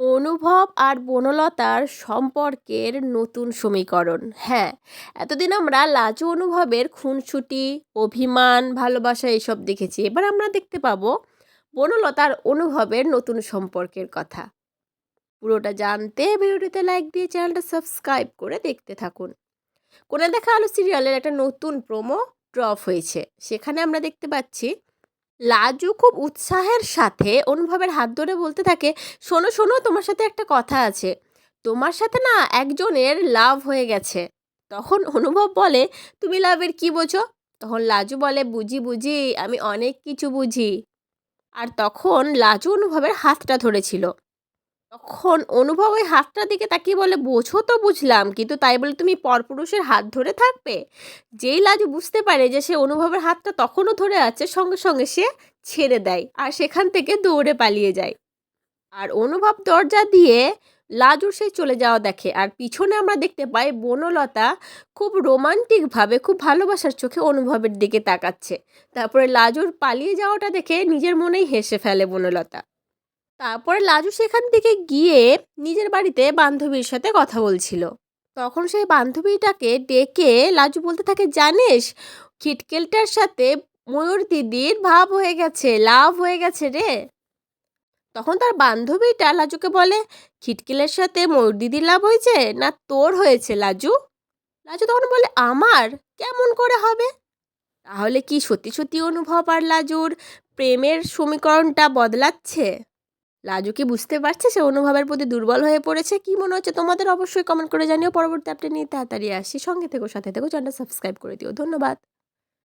অনুভব আর বনলতার সম্পর্কের নতুন সমীকরণ। হ্যাঁ এতদিন আমরা লাজু অনুভবের খুনসুটি, অভিমান, ভালোবাসা এসব দেখেছি। এবার আমরা দেখতে পাবো বনলতার অনুভবের নতুন সম্পর্কের কথা। পুরোটা জানতে ভিডিওটিতে লাইক দিয়ে চ্যানেলটা সাবস্ক্রাইব করে দেখতে থাকুন। কোনে দেখা আলো সিরিয়ালের একটা নতুন প্রোমো ড্রপ হয়েছে। সেখানে আমরা দেখতে পাচ্ছি লাজু খুব উৎসাহের সাথে অনুভবের হাত ধরে বলতে থাকে, শোনো শোনো, তোমার সাথে একটা কথা আছে। তোমার সাথে না একজনের লাভ হয়ে গেছে। তখন অনুভব বলে, তুমি লাভের কি বোঝো? তখন লাজু বলে, বুঝি বুঝি, আমি অনেক কিছু বুঝি। আর তখন লাজু অনুভবের হাতটা ধরেছিল। তখন অনুভব ওই হাতটার দিকে তাকিয়ে বলে, বোঝো তো বুঝলাম, কিন্তু তাই বলে তুমি পরপুরুষের হাত ধরে থাকবে? যেই লাজু বুঝতে পারে যে সে অনুভবের হাতটা তখনও ধরে আছে, সঙ্গে সঙ্গে সে ছেড়ে দেয় আর সেখান থেকে দৌড়ে পালিয়ে যায়। আর অনুভব দরজা দিয়ে লাজুর সেই চলে যাওয়া দেখে আর পিছনে আমরা দেখতে পাই বনলতা খুব রোমান্টিকভাবে, খুব ভালোবাসার চোখে অনুভবের দিকে তাকাচ্ছে। তারপরে লাজুর পালিয়ে যাওয়াটা দেখে নিজের মনেই হেসে ফেলে বনলতা। তারপরে লাজু সেখান থেকে গিয়ে নিজের বাড়িতে বান্ধবীর সাথে কথা বলছিল। তখন সেই বান্ধবীটাকে ডেকে লাজু বলতে থাকে, জানিস খিটকেলটার সাথে ময়ূর দিদির ভাব হয়ে গেছে, লাভ হয়ে গেছে রে। তখন তার বান্ধবীটা লাজুকে বলে খিটকেলের সাথে ময়ূর দিদির লাভ হয়েছে না তোর হয়েছে, লাজু? লাজু তখন বলে, আমার? কেমন করে হবে? তাহলে কি সত্যি সত্যি অনুভব আর লাজুর প্রেমের সমীকরণটা বদলাচ্ছে? লাজু কি বুঝতে পারছে সে অনুভবের প্রতি দুর্বল হয়ে পড়েছে? কি মনে হচ্ছে তোমাদের? অবশ্যই কমেন্ট করে জানিও। পরবর্তী আপডেট নিয়ে তাড়াতাড়ি আসি। সঙ্গে থেকো, সাথে থেকো চ্যানেলটা সাবস্ক্রাইব করে দিও। ধন্যবাদ।